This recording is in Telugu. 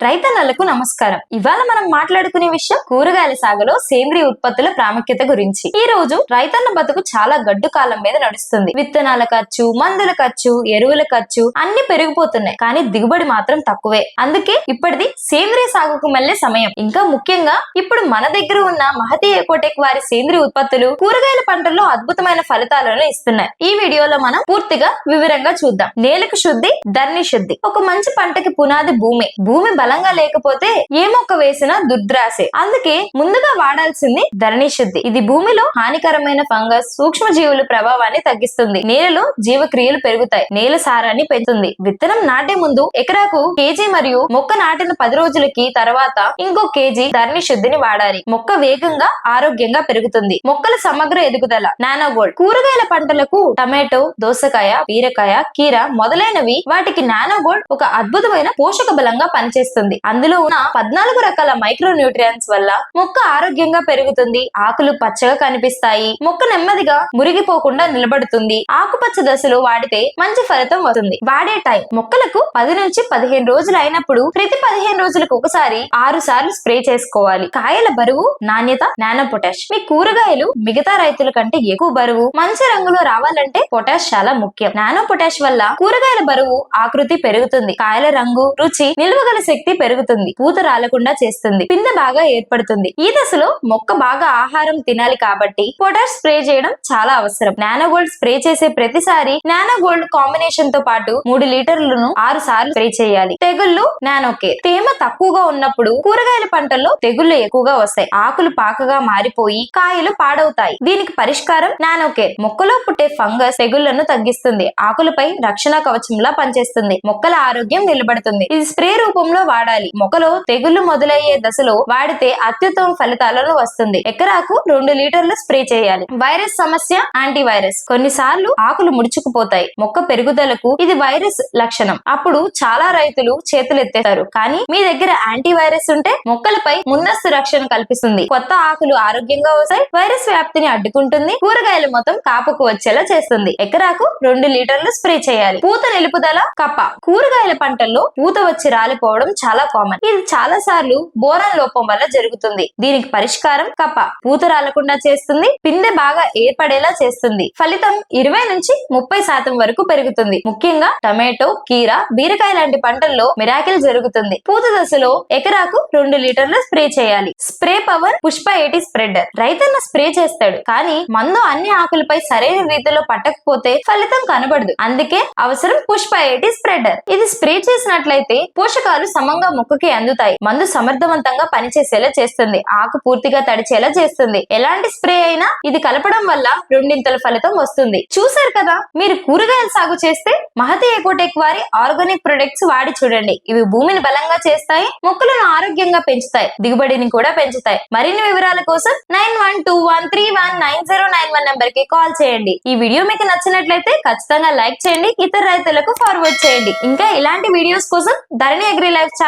రైతన్నలకు నమస్కారం. ఇవాళ మనం మాట్లాడుకునే విషయం కూరగాయల సాగులో సేంద్రియ ఉత్పత్తుల ప్రాముఖ్యత గురించి. ఈ రోజు రైతన్న బతుకు చాలా గడ్డు కాలం మీద నడుస్తుంది. విత్తనాల ఖర్చు మందుల ఖర్చు ఎరువుల ఖర్చు అన్ని పెరిగిపోతున్నాయి. కానీ దిగుబడి మాత్రం తక్కువే. అందుకే ఇప్పటిది సేంద్రియ సాగుకు మళ్ళీ సమయం. ఇంకా ముఖ్యంగా ఇప్పుడు మన దగ్గర ఉన్న మహతి ఎకోటెక్ వారి సేంద్రియ ఉత్పత్తులు కూరగాయల పంటల్లో అద్భుతమైన ఫలితాలను ఇస్తున్నాయి. ఈ వీడియోలో మనం పూర్తిగా వివరంగా చూద్దాం. నేలకు శుద్ధి ధరణి శుద్ధి. ఒక మంచి పంటకి పునాది భూమి. భూమి బలంగా లేకపోతే ఏ మొక్క వేసినా దుర్ద్రాసే. అందుకే ముందుగా వాడాల్సింది ధరణి శుద్ధి. ఇది భూమిలో హానికరమైన ఫంగస్ సూక్ష్మ జీవుల ప్రభావాన్ని తగ్గిస్తుంది. నేలలో జీవక్రియలు పెరుగుతాయి. నేల సారాన్ని పెంచుతుంది. విత్తనం నాటే ముందు ఎకరాకు కేజీ మరియు మొక్క నాటిన పది రోజులకి తర్వాత ఇంకో కేజీ ధరణి శుద్ధిని వాడాలి. మొక్క వేగంగా ఆరోగ్యంగా పెరుగుతుంది. మొక్కల సమగ్ర ఎదుగుదల నానోగోల్డ్ కూరగాయల పంటలకు టమాటో దోసకాయ బీరకాయ కీర మొదలైనవి వాటికి నానోగోల్డ్ ఒక అద్భుతమైన పోషక బలంగా పనిచేస్తుంది అందులో ఉన్న పద్నాలుగు రకాల మైక్రో న్యూట్రియన్స్ వల్ల మొక్క ఆరోగ్యంగా పెరుగుతుంది. ఆకులు పచ్చగా కనిపిస్తాయి. మొక్క నెమ్మదిగా మురిగిపోకుండా నిలబడుతుంది. ఆకుపచ్చ దశలో వాడితే మంచి ఫలితం వస్తుంది. వాడే టైం. మొక్కలకు పది నుంచి పదిహేను రోజులు అయినప్పుడు ప్రతి పదిహేను రోజులకు ఒకసారి ఆరు సార్లు స్ప్రే చేసుకోవాలి. కాయల బరువు నాణ్యత నానో పొటాష్. మీ కూరగాయలు మిగతా రైతుల కంటే ఎక్కువ బరువు మంచి రంగులో రావాలంటే పొటాష్ చాలా ముఖ్యం. నానో పొటాష్ వల్ల కూరగాయల బరువు ఆకృతి పెరుగుతుంది. కాయల రంగు రుచి నిల్వగల శక్తి పెరుగుతుంది పూత రాలకుండా చేస్తుంది పిందె బాగా ఏర్పడుతుంది. ఈ దశలో మొక్క బాగా ఆహారం తినాలి కాబట్టి పొటాష్ స్ప్రే చేయడం చాలా అవసరం. నానో గోల్డ్ స్ప్రే చేసే ప్రతిసారి నానో గోల్డ్ కాంబినేషన్తో పాటు మూడు లీటర్లను ఆరు సార్లు స్ప్రే చేయాలి. తెగుళ్ళు నానోకే తేమ తక్కువగా ఉన్నప్పుడు కూరగాయల పంటల్లో తెగుళ్ళు ఎక్కువగా వస్తాయి. ఆకులు పాకగా మారిపోయి కాయలు పాడవుతాయి. దీనికి పరిష్కారం నానోకేర్ మొక్కలో పుట్టే ఫంగస్ తెగుళ్ళను తగ్గిస్తుంది. ఆకులపై రక్షణ కవచంలా పనిచేస్తుంది. మొక్కల ఆరోగ్యం నిలబడుతుంది. ఇది స్ప్రే రూపంలో వాడాలి. మొక్కలో తెగుళ్ళు మొదలయ్యే దశలో వాడితే అత్యుత్తమ ఫలితాలను వస్తుంది. ఎకరాకు రెండు లీటర్లు స్ప్రే చేయాలి. వైరస్ సమస్య యాంటీ వైరస్ కొన్నిసార్లు ఆకులు ముడుచుకుపోతాయి. మొక్క పెరుగుదలకు ఇది వైరస్ లక్షణం. అప్పుడు చాలా రైతులు చేతులు ఎత్తేస్తారు కానీ మీ దగ్గర యాంటీ వైరస్ ఉంటే మొక్కలపై ముందస్తు రక్షణ కల్పిస్తుంది. కొత్త ఆకులు ఆరోగ్యంగా వస్తాయి వైరస్ వ్యాప్తిని అడ్డుకుంటుంది కూరగాయలు మొత్తం కాపుకు వచ్చేలా చేస్తుంది. ఎకరాకు రెండు లీటర్లు స్ప్రే చేయాలి. పూత నిలుపుదల కప్ప. కూరగాయల పంటల్లో పూత వచ్చి రాలిపోవడం చాలా కామన్ ఇది చాలా సార్లు బోరన్ లోపం వల్ల జరుగుతుంది. దీనికి పరిష్కారం కప పూత రాలకుండా చేస్తుంది. పిందె బాగా ఏర్పడేలా చేస్తుంది. ఫలితం ఇరవై నుంచి ముప్పై శాతం వరకు పెరుగుతుంది. ముఖ్యంగా టమాటో కీర బీరకాయ లాంటి పంటల్లో మిరాకిల్ జరుగుతుంది. పూత దశలో ఎకరాకు రెండు లీటర్ల స్ప్రే చేయాలి. Spray power Pushpa eighty spreader రైతన్న స్ప్రే చేస్తాడు. కానీ మందు అన్ని ఆకులపై సరైన రీతిలో పట్టకపోతే ఫలితం కనబడదు. అందుకే అవసరం పుష్ప ఎయిటీ స్ప్రెడర్ ఇది స్ప్రే చేసినట్లయితే పోషకాలు సమంగా మొక్కకి అందుతాయి. మందు సమర్థవంతంగా పనిచేసేలా చేస్తుంది. ఆకు పూర్తిగా తడిచేలా చేస్తుంది. ఎలాంటి స్ప్రే అయినా ఇది కలపడం వల్ల రెండింతల ఫలితం వస్తుంది. చూసారు కదా? మీరు కూరగాయల సాగు చేస్తే మహతి ఎకోటెక్ వారి ఆర్గానిక్ ప్రొడక్ట్స్ వాడి చూడండి. ఇవి భూమిని బలంగా చేస్తాయి మొక్కలను ఆరోగ్యంగా పెంచుతాయి దిగుబడిని కూడా పెంచుతాయి. మరిన్ని వివరాల కోసం nine one two one three one nine zero nine one నెంబర్కి కాల్ చేయండి. ఈ వీడియో మీకు నచ్చినట్లయితే ఖచ్చితంగా లైక్ చేయండి ఇతర రైతులకు ఫార్వర్డ్ చేయండి. ఇంకా ఇలాంటి వీడియోస్ కోసం ధరణి అగ్రి లైఫ్ ఛానల్